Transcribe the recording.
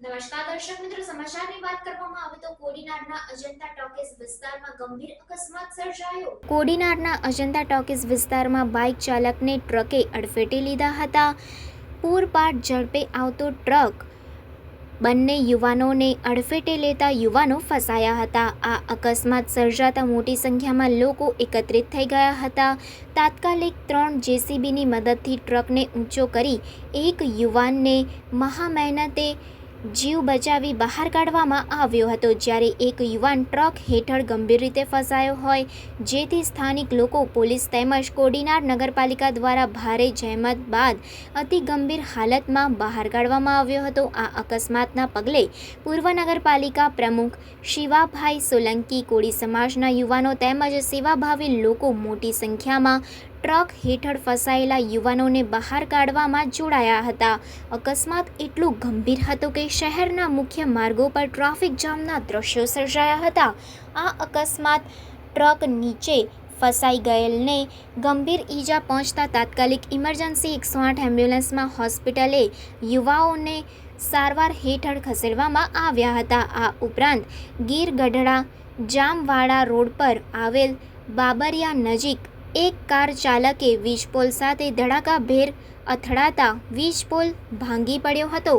નમસ્કાર દર્શક મિત્રો, સમાચારની વાત કરવામાં આવે તો કોડીનારના અજંતા ટોકીઝ વિસ્તારમાં ગંભીર અકસ્માત સર્જાયો. કોડીનારના અજંતા ટોકીઝ વિસ્તારમાં બાઇક ચાલકને ટ્રકે અડફેટે લીધા હતા. પૂરપાટ ઝડપે આવતો ટ્રક બંને યુવાનોને અડફેટે લેતા યુવાનો ફસાયા હતા. આ અકસ્માત સર્જાતા મોટી સંખ્યામાં લોકો એકત્રિત થઈ ગયા હતા. તાત્કાલિક ત્રણ જેસીબીની મદદથી ટ્રકને ઊંચો કરી એક યુવાનને મહા મહેનતે જીવ બચાવી બહાર કાઢવામાં આવ્યો હતો જ્યારે એક યુવાન ટ્રક હેઠળ ગંભીર રીતે ફસાયો હોય, જેથી સ્થાનિક લોકો, પોલીસ તેમજ કોડીનાર નગરપાલિકા દ્વારા ભારે જહેમત બાદ અતિ ગંભીર હાલતમાં બહાર કાઢવામાં આવ્યો હતો. આ અકસ્માતના પગલે પૂર્વ નગરપાલિકા પ્રમુખ શિવાભાઈ સોલંકી, કોળી સમાજના યુવાનો તેમજ સેવાભાવી લોકો મોટી સંખ્યામાં ટ્રક હેઠળ ફસાયેલા યુવાનોને બહાર કાઢવામાં જોડાયા હતા. અકસ્માત એટલું ગંભીર હતો કે શહેરના મુખ્ય માર્ગો પર ટ્રાફિક જામના દ્રશ્યો સર્જાયા હતા. આ અકસ્માત ટ્રક નીચે ફસાઈ ગયેલને ગંભીર ઈજા પહોંચતા તાત્કાલિક ઇમરજન્સી એકસો આઠ એમ્બ્યુલન્સમાં હોસ્પિટલે યુવાઓને સારવાર હેઠળ ખસેડવામાં આવ્યા હતા. આ ઉપરાંત ગીર ગઢડા જામવાડા રોડ પર આવેલ બાબરિયા નજીક એક કાર ચાલકે વીજપોલ સાથે ધડાકાભેર અથડાતા વીજપોલ ભાંગી પડ્યો હતો.